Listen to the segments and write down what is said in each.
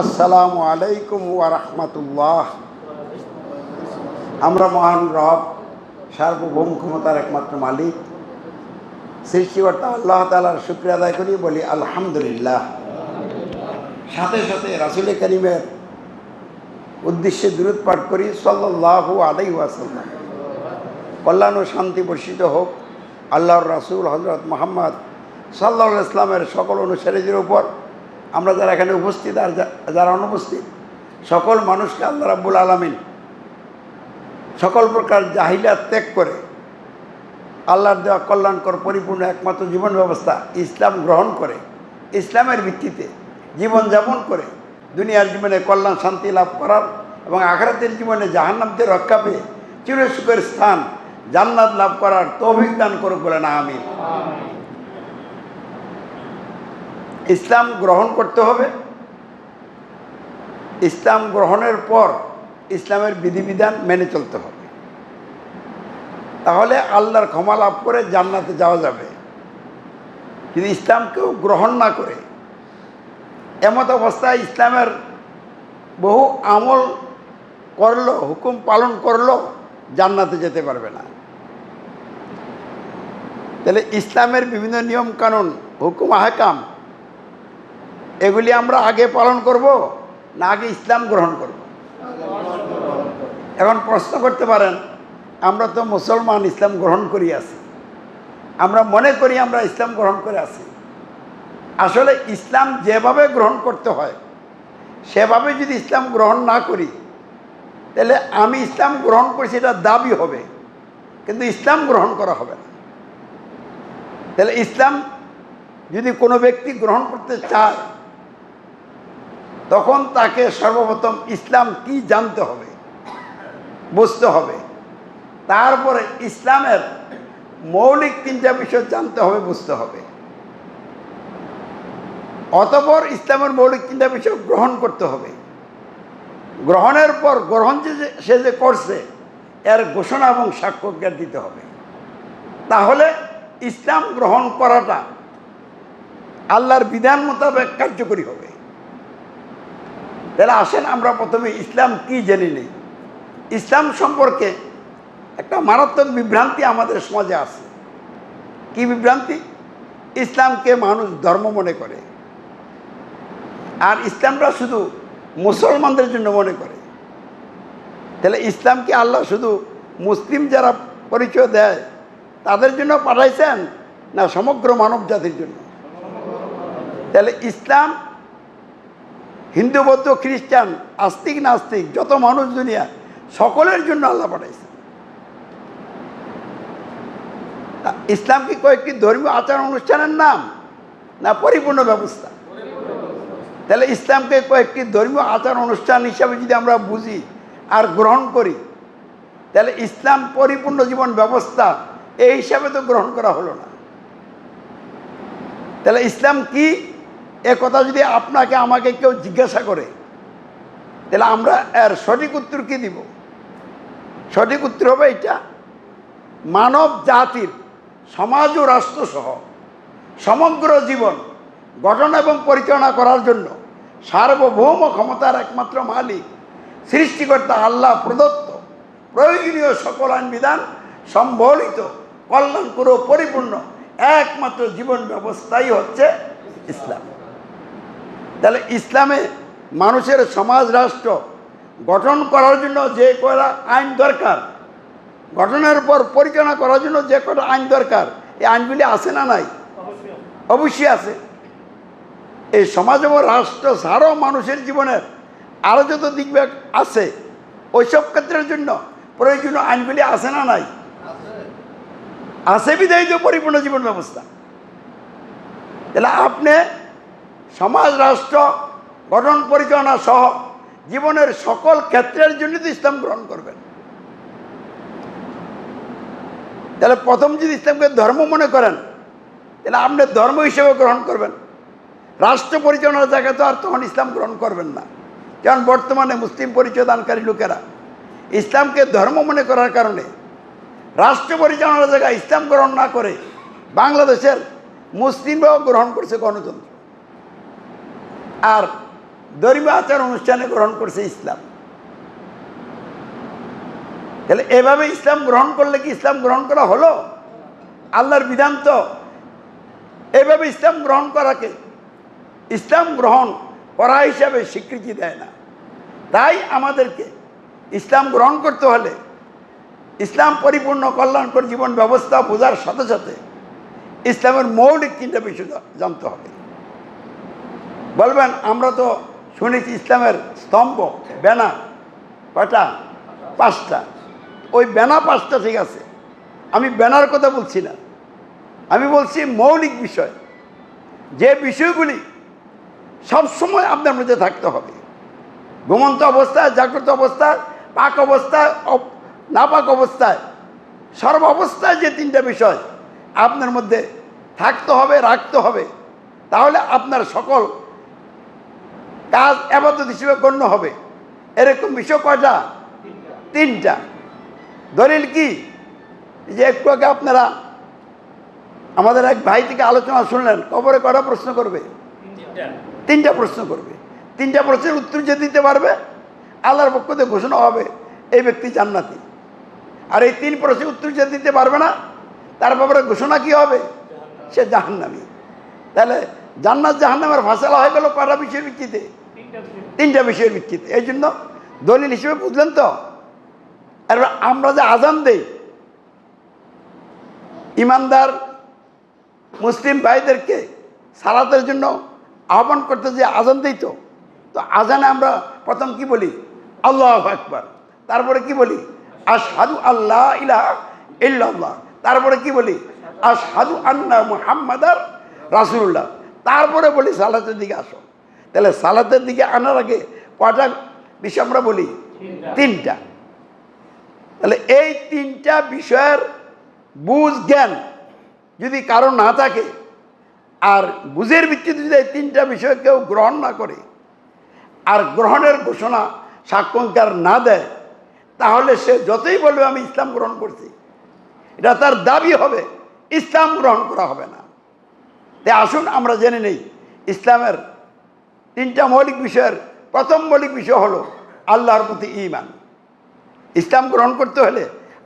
আসসালামু আলাইকুম রাহমাতুল্লাহ। আমরা মহান রব, সার্বভৌম ক্ষমতার একমাত্র মালিক, সৃষ্টিকর্তা আল্লাহ তালার শুক্রিয়া আদায় করি, বলি আলহামদুলিল্লাহ। সাথে সাথে রাসুল করিমের উদ্দেশ্যে দূরত পাঠ করি সাল্লাহ আলাই ওয়াসাল্লাম। কল্যাণ ও শান্তি বর্ষিত হোক, আল্লাহর রাসুল হজরত মোহাম্মদ সাল্লাহ ইসলামের সকল অনুসারীদের উপর আমরা যারা এখানে উপস্থিত আর যারা অনুপস্থিত, সকল মানুষকে আল্লাহ রাব্বুল আলমিন সকল প্রকার জাহিলা ত্যাগ করে আল্লাহর দেওয়া কল্যাণকর পরিপূর্ণ একমাত্র জীবন ব্যবস্থা ইসলাম গ্রহণ করে, ইসলামের ভিত্তিতে জীবনযাপন করে, দুনিয়ার জীবনে কল্যাণ শান্তি লাভ করার এবং আখরাতের জীবনে জাহান্নামতে রক্ষা পেয়ে চিরসুখের স্থান জান্নাত লাভ করার তৌফিক দান করুক বলেন, আমিন। ইসলাম গ্রহণ করতে হবে। ইসলাম গ্রহণের পর ইসলামের বিধিবিধান মেনে চলতে হবে। তাহলে আল্লাহর ক্ষমা লাভ করে জান্নাতে যাওয়া যাবে। যদি ইসলামকেও গ্রহণ না করে। এমত অবস্থায় ইসলামের বহু আমল করল, হুকুম পালন করল, জান্নাতে যেতে পারবে না। তাহলে ইসলামের বিভিন্ন নিয়ম কানুন হুকুম, আহকাম এগুলি আমরা আগে পালন করব না আগে ইসলাম গ্রহণ করব? এখন প্রশ্ন করতে পারেন, আমরা তো মুসলমান, ইসলাম গ্রহণ করি আছি। আমরা মনে করি আমরা ইসলাম গ্রহণ করে আছি। আসলে ইসলাম যেভাবে গ্রহণ করতে হয়, সেভাবে যদি ইসলাম গ্রহণ না করি, তাহলে আমি ইসলাম গ্রহণ করছি এটা দাবি হবে, কিন্তু ইসলাম গ্রহণ করা হবে না। তাহলে ইসলাম যদি কোনো ব্যক্তি গ্রহণ করতে চায় তখন তাকে সর্বপ্রথম ইসলাম কি জানতে হবে? বুঝতে হবে। তারপরে ইসলামের মৌলিক তিনটা বিষয় জানতে হবে, বুঝতে হবে। অতপর ইসলামের মৌলিক তিনটা বিষয় গ্রহণ করতে হবে। গ্রহণের পর গ্রহণ যে সে যে করছে, এর ঘোষণা এবং সাক্ষ্যজ্ঞান দিতে হবে। তাহলে ইসলাম গ্রহণ করাটা আল্লাহর বিধান মোতাবেক কার্যকরী হবে। তাহলে আসেন, আমরা প্রথমে ইসলাম কি জেনে নিই। ইসলাম সম্পর্কে একটা মারাত্মক বিভ্রান্তি আমাদের সমাজে আছে। কি বিভ্রান্তি? ইসলামকে মানুষ ধর্ম মনে করে। আর ইসলামটা শুধু মুসলমানদের জন্য মনে করে। তাহলে ইসলামকে আল্লাহ শুধু মুসলিম যারা পরিচয় দেয়, তাদের জন্য পাঠাইছেন না সমগ্র মানব জাতির জন্য? তাহলে ইসলাম হিন্দু, বৌদ্ধ, খ্রিস্টান, আস্তিক, নাস্তিক, যত মানুষ দুনিয়া, সকলের জন্য আল্লাহ পাঠাইছে। ইসলাম কি কয়েকটি ধর্মীয় আচার অনুষ্ঠানের নাম না পরিপূর্ণ ব্যবস্থা? তাহলে ইসলামকে কয়েকটি ধর্মীয় আচার অনুষ্ঠান হিসাবে যদি আমরা বুঝি আর গ্রহণ করি, তাহলে ইসলাম পরিপূর্ণ জীবন ব্যবস্থা এই হিসাবে তো গ্রহণ করা হলো না। তাহলে ইসলাম কি এ কথা যদি আপনাকে, আমাকে কেউ জিজ্ঞাসা করে, তাহলে আমরা এর সঠিক উত্তর কি দিব? সঠিক উত্তর হবে এটা মানব জাতির, সমাজ ও রাষ্ট্রসহ সমগ্র জীবন গঠন এবং পরিচালনা করার জন্য সার্বভৌম ক্ষমতার একমাত্র মালিক, সৃষ্টিকর্তা আল্লাহ প্রদত্ত প্রয়োজনীয় সকল আইন বিধান সম্বলিত কল্যাণকর পরিপূর্ণ একমাত্র জীবন ব্যবস্থাই হচ্ছে ইসলাম। তাহলে ইসলামে মানুষের সমাজ রাষ্ট্র গঠন করার জন্য যে কয়টা আইন দরকার, গঠনের পর পরিচালনা করার জন্য যে কটা আইন দরকার, এই আইনগুলি আছে না নাই? অবশ্যই আছে। এই সমাজ এবং রাষ্ট্র ছাড়াও মানুষের জীবনের আরও যত দিক আছে, ওইসব ক্ষেত্রের জন্য প্রয়োজনীয় আইনগুলি আছে না নাই? আছে বিধায়িত পরিপূর্ণ জীবন ব্যবস্থা। তাহলে আপনি সমাজ রাষ্ট্র, গঠন পরিচালনা সহ জীবনের সকল ক্ষেত্রের জন্য তো ইসলাম গ্রহণ করবেন। তাহলে প্রথম যদি ইসলামকে ধর্ম মনে করেন, তাহলে আপনি ধর্ম হিসেবে গ্রহণ করবেন। রাষ্ট্র পরিচালনার জায়গায় তো আর তখন ইসলাম গ্রহণ করবেন না। কারণ বর্তমানে মুসলিম পরিচয় দানকারী লোকেরা ইসলামকে ধর্ম মনে করার কারণে রাষ্ট্র পরিচালনার জায়গায় ইসলাম গ্রহণ না করে বাংলাদেশের মুসলিমরাও গ্রহণ করছে গণতন্ত্র। আর ধর্মীয় আচার অনুষ্ঠানে গ্রহণ করছে ইসলাম। তাহলে এভাবে ইসলাম গ্রহণ করলে কি ইসলাম গ্রহণ করা হলো? আল্লাহর বিধান তো। এভাবে ইসলাম গ্রহণ করাকে ইসলাম গ্রহণ করা হিসাবে স্বীকৃতি দেয় না। তাই আমাদেরকে ইসলাম গ্রহণ করতে হলে ইসলাম পরিপূর্ণ কল্যাণকর জীবন ব্যবস্থা বোঝার সাথে সাথে ইসলামের মৌলিক তিনটা বিষয় জানতে হবে। বলবেন, আমরা তো শুনেছি ইসলামের স্তম্ভ ব্যানা কয়টা পাঁচটা। ওই ব্যানা পাঁচটা ঠিক আছে। আমি ব্যানার কথা বলছি না। আমি বলছি মৌলিক বিষয়। যে বিষয়গুলি সবসময় আপনার মধ্যে থাকতে হবে। ঘুমন্ত অবস্থায়, জাগ্রত অবস্থায়, পাক অবস্থায় নাপাক অবস্থায়, সর্ব অবস্থায় যে তিনটা বিষয় আপনার মধ্যে থাকতে হবে, রাখতে হবে, তাহলে আপনার সকল কাজ আবাদত হিসেবে গণ্য হবে। এরকম বিষয় কয়টা? তিনটা। দলিল কি? এই যে একটু আগে আপনারা আমাদের এক ভাই থেকে আলোচনা শুনলেন কবরে কটা প্রশ্ন করবে? তিনটা। প্রশ্ন করবে। তিনটা প্রশ্নের উত্তর যে দিতে পারবে আল্লাহর পক্ষ থেকে ঘোষণা হবে এই ব্যক্তি জান্নাতি। আর এই তিন প্রশ্নের উত্তর যে দিতে পারবে না তার ব্যাপারে ঘোষণা কি হবে? সে জাহান্নামি। তাহলে জান্নাত জাহান্নামের ফাঁসলা হয়ে গেল কটা বিষয়ের ভিত্তিতে? তিনটা বিষয়ের ভিত্তিতে। এই জন্য দলিল হিসেবে বুঝলেন তো? আর আমরা যে আজান দেই, ইমানদার মুসলিম ভাইদেরকে সালাতের জন্য আহ্বান করতে যে আজান দিই তো তো আজানে আমরা প্রথম কি বলি? আল্লাহ আকবার। তারপরে কি বলি? আশহাদু আল্লাহ ইলাহা ইল্লাল্লাহ। তারপরে কি বলি? আশহাদু আন্না মুহাম্মাদার রাসূলুল্লাহ। তারপরে বলি সালাতের দিকে আসো। তাহলে সালাতের দিকে আনার আগে কটা বিষয় আমরা বলি? তিনটা। তাহলে এই তিনটা বিষয়ের বুঝ জ্ঞান যদি কারও না থাকে আর বুঝের ভিত্তিতে যদি এই তিনটা বিষয় কেউ গ্রহণ না করে আর গ্রহণের ঘোষণা সাক্ষাৎকার না দেয় তাহলে সে যতই বলবে আমি ইসলাম গ্রহণ করছি এটা তার দাবি হবে ইসলাম গ্রহণ করা হবে না। তাই আসুন আমরা জেনে নেই ইসলামের তিনটা মৌলিক বিষয়ের, প্রথম মৌলিক বিষয় হলো আল্লাহর প্রতি ইমান ইসলাম গ্রহণ করতে হলে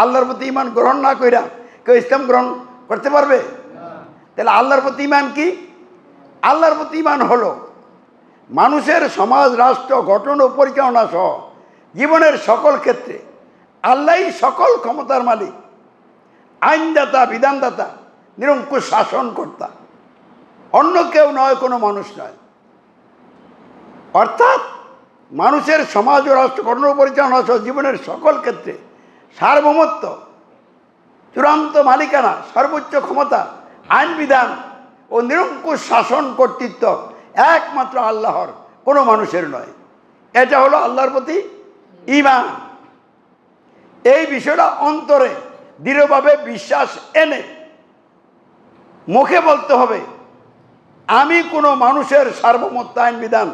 আল্লাহর প্রতি ইমান গ্রহণ না কইরা কেউ ইসলাম গ্রহণ করতে পারবে? তাহলে আল্লাহর প্রতি ইমান কি? আল্লাহর প্রতি ইমান হলো মানুষের সমাজ, রাষ্ট্র, গঠন ও পরিচালনা সহ জীবনের সকল ক্ষেত্রে আল্লাহই সকল ক্ষমতার মালিক, আইনদাতা, বিধানদাতা, নিরঙ্কুশ শাসনকর্তা। অন্য কেউ নয়, কোনো মানুষ নয়। অর্থাৎ মানুষের সমাজ ও রাষ্ট্র গঠন পরিচালনা সহ জীবনের সকল ক্ষেত্রে সার্বভৌমত্ব, চূড়ান্ত মালিকানা, সর্বোচ্চ ক্ষমতা, আইন বিধান ও নিরঙ্কুশ শাসন কর্তৃত্ব একমাত্র আল্লাহর, কোনো মানুষের নয়। এটা হলো আল্লাহর প্রতি ইমান এই বিষয়টা অন্তরে দৃঢ়ভাবে বিশ্বাস এনে মুখে বলতে হবে, আমি কোনো মানুষের সার্বভৌমত্ব, আইন বিধান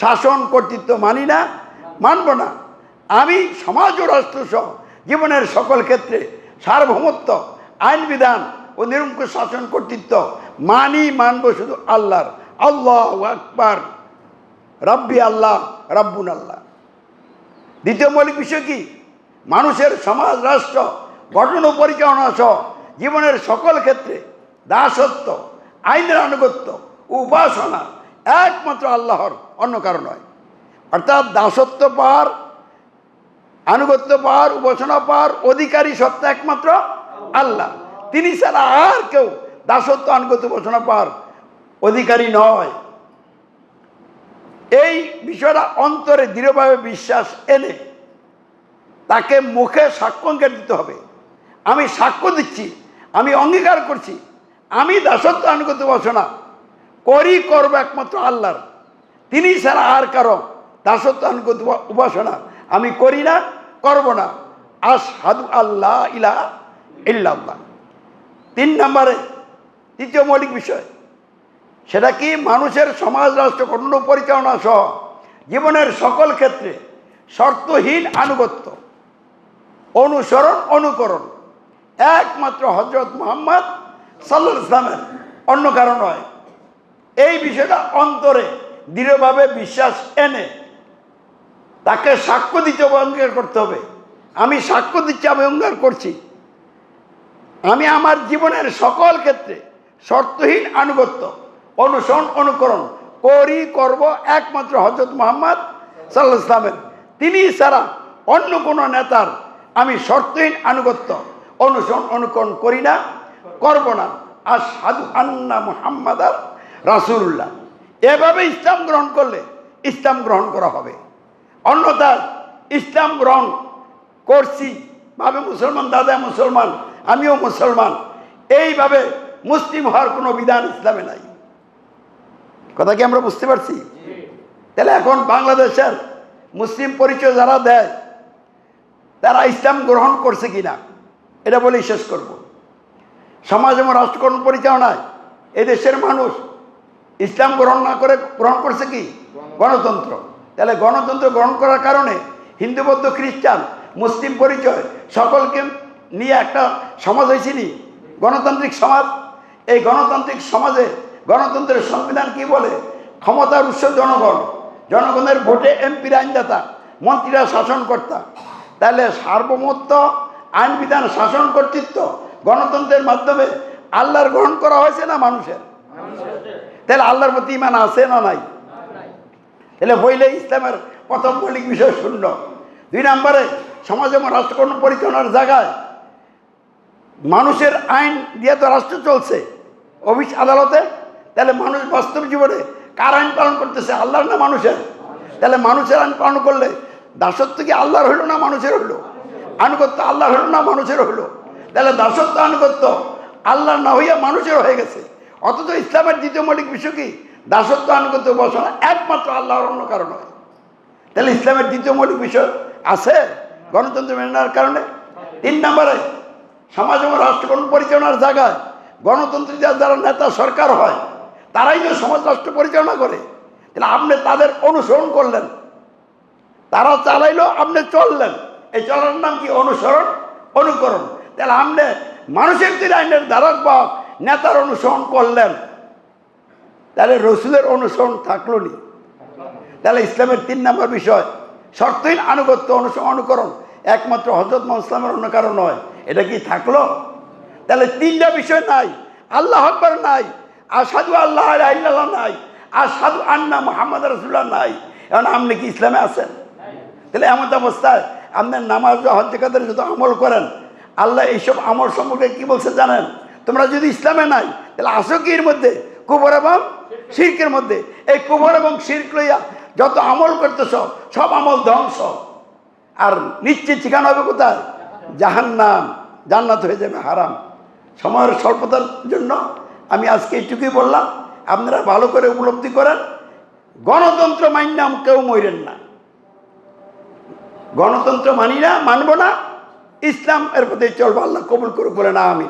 শাসন, কর্তৃত্ব মানি না, মানব না। আমি সমাজ ও রাষ্ট্র সহ জীবনের সকল ক্ষেত্রে সার্বভৌমত্ব, আইন বিধান ও নিরঙ্কুশ শাসন, কর্তৃত্ব মানি, মানব শুধু আল্লাহর। আল্লাহ আকবার। রব্বি আল্লাহ, রব্বুন আল্লাহ। দ্বিতীয় মৌলিক বিষয় কি? মানুষের সমাজ, রাষ্ট্র, গঠন ও পরিচালনা সহ জীবনের সকল ক্ষেত্রে দাসত্ব, আইনের আনুগত্য, উপাসনা একমাত্র আল্লাহর, অন্য কারণ নয়। অর্থাৎ দাসত্ব পাওয়ার আনুগত্য পাওয়ার উপাসনা পাওয়ার অধিকারী সত্তা একমাত্র আল্লাহ। তিনি ছাড়া আর কেউ দাসত্ব, আনুগত্য, উপাসনা পাওয়ার অধিকারী নয়। এই বিষয়টা অন্তরে দৃঢ়ভাবে বিশ্বাস এনে তাকে মুখে সাক্ষ্যঙ্কের দিতে হবে। আমি সাক্ষ্য দিচ্ছি, আমি অঙ্গীকার করছি, আমি দাসত্ব, আনুগত্য, উপাসনা করি করব একমাত্র আল্লাহর। তিনি ছাড়া আর কারও দাসত্ব আনুগত্য উপা- উপাসনা আমি করি না, করব না। আস হাদু আল্লাহ ইলা ইল্লাল্লাহ। তিন নম্বরে, তৃতীয় মৌলিক বিষয়, সেটা কি মানুষের সমাজ, রাষ্ট্র, গঠন, পরিচালনা সহ জীবনের সকল ক্ষেত্রে শর্তহীন আনুগত্য, অনুসরণ, অনুকরণ একমাত্র হজরত মোহাম্মদ সাল্লাহ ইসলামের অন্য কারণ নয়। এই বিষয়টা অন্তরে দৃঢ়ভাবে বিশ্বাস এনে তাকে সাক্ষ্য দিতে অঙ্গীকার করতে হবে। আমি সাক্ষ্য দিচ্ছি, আমি অঙ্গীকার করছি। আমি আমার জীবনের সকল ক্ষেত্রে শর্তহীন আনুগত্য, অনুসরণ, অনুকরণ করি, করব একমাত্র হজরত মোহাম্মদ সাল্লাহ ইসলামের তিনি ছাড়া অন্য কোনো নেতার আমি শর্তহীন আনুগত্য, অনুসরণ, অনুকরণ করি না, করব না। আর সাধু আন্না মোহাম্মদ আর রাসুল্লাহ এভাবে ইসলাম গ্রহণ করলে ইসলাম গ্রহণ করা হবে। অন্যথা ইসলাম গ্রহণ করছি, ভাবে মুসলমান, দাদা মুসলমান, আমিও মুসলমান, এইভাবে মুসলিম হওয়ার কোনো বিধান ইসলামে নাই। কথা কি আমরা বুঝতে পারছি? তাহলে এখন বাংলাদেশের মুসলিম পরিচয় যারা দেয়, তারা ইসলাম গ্রহণ করছে কিনা, এটা বলেই শেষ করব। সমাজ এবং রাষ্ট্রকরণ পরিচালনায় এদেশের মানুষ ইসলাম গ্রহণ না করে গ্রহণ করছে কি? গণতন্ত্র। তাহলে গণতন্ত্র গ্রহণ করার কারণে হিন্দু বৌদ্ধ খ্রিস্টান মুসলিম পরিচয় সকলকে নিয়ে একটা সমাজ হয়েছিলি। গণতান্ত্রিক সমাজ। এই গণতান্ত্রিক সমাজে গণতন্ত্রের সংবিধান কি বলে? ক্ষমতার উৎস জনগণ। জনগণের ভোটে এমপির আইনদাতা মন্ত্রীরা শাসনকর্তা তাহলে সার্বভৌমত্ব আইন বিধান শাসন কর্তৃত্ব গণতন্ত্রের মাধ্যমে আল্লাহর গ্রহণ করা হয়েছে না মানুষের। তাহলে আল্লাহর প্রতি ইমান আছে না নাই? তাহলে হইলে ইসলামের প্রথম মৌলিক বিষয় শূন্য। দুই নম্বরে, সমাজ এবং রাষ্ট্রকরণ পরিচালনার জায়গায় মানুষের আইন দিয়ে তো রাষ্ট্র চলছে। অফিস, আদালতে, তাহলে মানুষ বাস্তব জীবনে কার আইন পালন করতেছে? আল্লাহর না মানুষের? তাহলে মানুষের আইন পালন করলে দাসত্ব কি আল্লাহর হইল না মানুষের হইল? আনুগত্য আল্লাহর হইল না মানুষের হইল? তাহলে দাসত্ব, আনুগত্য আল্লাহর না হইয়া মানুষের হয়ে গেছে। অথচ ইসলামের দ্বিতীয় মৌলিক বিষয় কি? দাসত্ব, আনুগত্য, উপাসনা একমাত্র আল্লাহর অন্য কারণ হয়। তাহলে ইসলামের দ্বিতীয় মৌলিক বিষয় আছে? গণতন্ত্র মেনে নেওয়ার কারণে? তিন নম্বরে, সমাজ এবং রাষ্ট্রকরণ পরিচালনার জায়গায় গণতন্ত্র যারা নেতা সরকার হয়, তারাই যে সমাজ, রাষ্ট্র পরিচালনা করে, তাহলে আপনি তাদের অনুসরণ করলেন। তারা চালাইলো, আপনি চললেন। এই চলার নাম কি? অনুসরণ, অনুকরণ। তাহলে আপনি মানুষের যে আইনের ধারক বা নেতার অনুসরণ করলেন। তাহলে রসুলের অনুসরণ থাকল নি তাহলে ইসলামের তিন নম্বর বিষয়, শর্তহীন আনুগত্য অনুকরণ একমাত্র হজরত ইসলামের অন্য কারণ নয়। এটা কি থাকল? তাহলে তিনটা বিষয় নাই। আল্লাহ আকবর নাই। আর সাধু আল্লাহ আল্লাহ নাই। আর সাধু আন্না মোহাম্মদ রসুল্লাহ নাই। এখন আপনি কি ইসলামে আছেন? তাহলে এমন অবস্থায় আপনার নামাজ হজ কাদের যত আমল করেন, আল্লাহ এইসব আমল সম্পর্কে কি বলছে জানেন? তোমরা যদি ইসলামে নাই, তাহলে আসো এর মধ্যে কুবর এবং শির্কের মধ্যে। এই কুবর এবং শির্ক লইয়া যত আমল করতেছ, সব আমল ধ্বংস। আর নিশ্চিত ঠিকানা হবে কোথায়? জাহান্নাম। জান্নাত হয়ে যাবে হারাম। সময়ের স্বল্পতার জন্য আমি আজকে এইটুকুই বললাম। আপনারা ভালো করে উপলব্ধি করেন। গণতন্ত্র মান্যাম কেউ মরেন না। গণতন্ত্র মানি না, মানব না। ইসলাম এর প্রতি চলবো আল্লাহ কবুল করে বলে না আমি